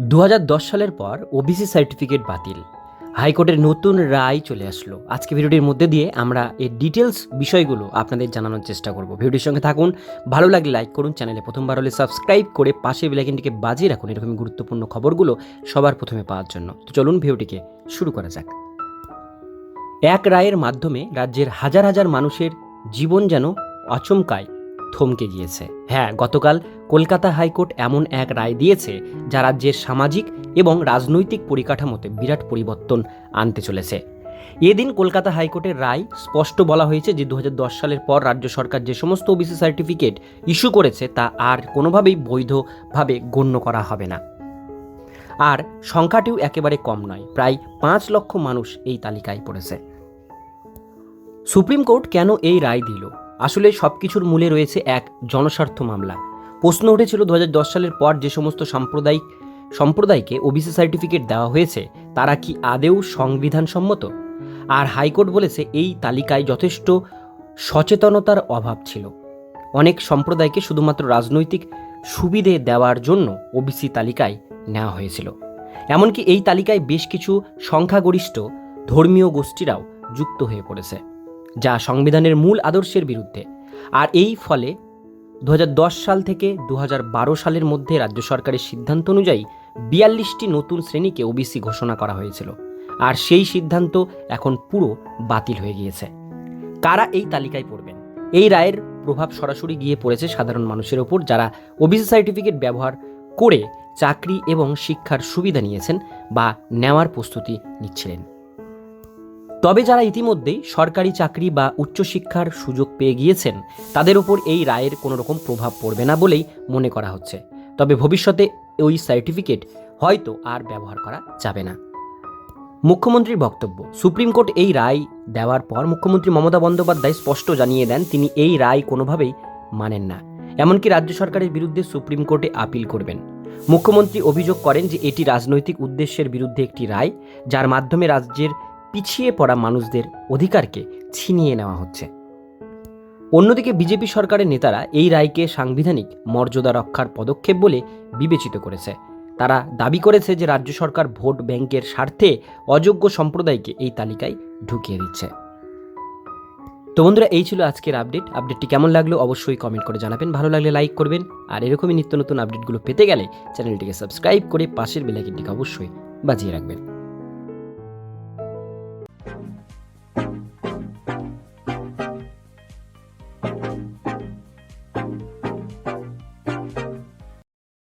দু হাজার দশ সালের পর ওবিসি সার্টিফিকেট বাতিল। হাইকোর্টের নতুন রায় চলে আসলো। আজকে ভিডিওটির মধ্যে দিয়ে আমরা এর ডিটেলস বিষয়গুলো আপনাদের জানানোর চেষ্টা করব। ভিডিওটির সঙ্গে থাকুন, ভালো লাগলে লাইক করুন, চ্যানেলে প্রথমবার হলে সাবস্ক্রাইব করে পাশে বেলাইকনটিকে বাজিয়ে রাখুন এরকম গুরুত্বপূর্ণ খবরগুলো সবার প্রথমে পাওয়ার জন্য। তো চলুন ভিডিওটিকে শুরু করা যাক। এক রায়ের মাধ্যমে রাজ্যের হাজার হাজার মানুষের জীবন যেন আচমকায় থমকে গিয়েছে। হ্যাঁ গতকাল কলকাতা হাইকোর্ট এমন এক রায় দিয়েছে যা রাজ্যের সামাজিক এবং রাজনৈতিক পরিকাঠামোতে বিরাট পরিবর্তন আনতে চলেছে। এদিন কলকাতা হাইকোর্টের রায় স্পষ্ট বলা হয়েছে যে দু হাজার দশ সালের পর রাজ্য সরকার যে সমস্ত ওবিসি সার্টিফিকেট ইস্যু করেছে তা আর কোনোভাবেই বৈধভাবে গণ্য করা হবে না। আর সংখ্যাটিও একেবারে কম নয়, প্রায় পাঁচ লক্ষ মানুষ এই তালিকায় পড়েছে। সুপ্রিম কোর্ট কেন এই রায় দিল? আসলে সব কিছুর মূলে রয়েছে এক জনস্বার্থ মামলা। প্রশ্ন উঠেছিল দু হাজার দশ সালের পর যে সমস্ত সাম্প্রদায়িক, সম্প্রদায়কে ওবিসি সার্টিফিকেট দেওয়া হয়েছে, তারা কি আদেও সংবিধানসম্মত? আর হাইকোর্ট বলেছে এই তালিকায় যথেষ্ট সচেতনতার অভাব ছিল। অনেক সম্প্রদায়কে শুধুমাত্র রাজনৈতিক সুবিধে দেওয়ার জন্য ওবিসি তালিকায় নেওয়া হয়েছিল। এমনকি এই তালিকায় বেশ কিছু সংখ্যাগরিষ্ঠ ধর্মীয় গোষ্ঠীরাও যুক্ত হয়ে পড়েছে। যা সংবিধানের মূল আদর্শের বিরুদ্ধে। আর এই ফলে দু হাজার দশ সাল থেকে দু হাজার বারো সালের মধ্যে রাজ্য সরকারের সিদ্ধান্ত অনুযায়ী বিয়াল্লিশটি নতুন শ্রেণীকে ওবিসি ঘোষণা করা হয়েছিল। আর সেই সিদ্ধান্ত এখন পুরো বাতিল হয়ে গিয়েছে। কারা এই তালিকায় পড়বেন? এই রায়ের প্রভাব সরাসরি গিয়ে পড়েছে সাধারণ মানুষের ওপর যারা ওবিসি সার্টিফিকেট ব্যবহার করে চাকরি এবং শিক্ষার সুবিধা নিয়েছেন বা নেওয়ার প্রস্তুতি নিচ্ছিলেন। তবে যারা ইতিমধ্যেই সরকারি চাকরি বা উচ্চশিক্ষার সুযোগ পেয়ে গিয়েছেন, তাদের ওপর এই রায়ের কোনো রকম প্রভাব পড়বে না বলেই মনে করা হচ্ছে। তবে ভবিষ্যতে ওই সার্টিফিকেট হয়তো আর ব্যবহার করা যাবে না। মুখ্যমন্ত্রীর বক্তব্য, সুপ্রিম কোর্ট এই রায় দেওয়ার পর মুখ্যমন্ত্রী মমতা বন্দ্যোপাধ্যায় স্পষ্ট জানিয়ে দেন, তিনি এই রায় কোনোভাবেই মানেন না। এমনকি রাজ্য সরকারের বিরুদ্ধে সুপ্রিম কোর্টে আপিল করবেন। মুখ্যমন্ত্রী অভিযোগ করেন যে এটি রাজনৈতিক উদ্দেশ্যের বিরুদ্ধে একটি রায়, যার মাধ্যমে রাজ্যের পিছিয়ে পড়া মানুষদের অধিকারকে ছিনিয়ে নেওয়া হচ্ছে। অন্যদিকে বিজেপি সরকারের নেতারা এই রায়কে সাংবিধানিক মর্যাদা রক্ষার পদক্ষেপ বলে বিবেচিত করেছে। তারা দাবি করেছে যে রাজ্য সরকার ভোট ব্যাংকের স্বার্থে অযোগ্য সম্প্রদায়কে এই তালিকায় ঢুকিয়ে দিচ্ছে। তো বন্ধুরা, এই ছিল আজকের আপডেট। আপডেটটি কেমন লাগল অবশ্যই কমেন্ট করে জানাবেন। ভালো লাগলে লাইক করবেন। আর এরকমই নিত্য নতুন আপডেটগুলো পেতে গেলে চ্যানেলটিকে সাবস্ক্রাইব করে পাশের বেলাইকিনটিকে অবশ্যই বাজিয়ে রাখবেন।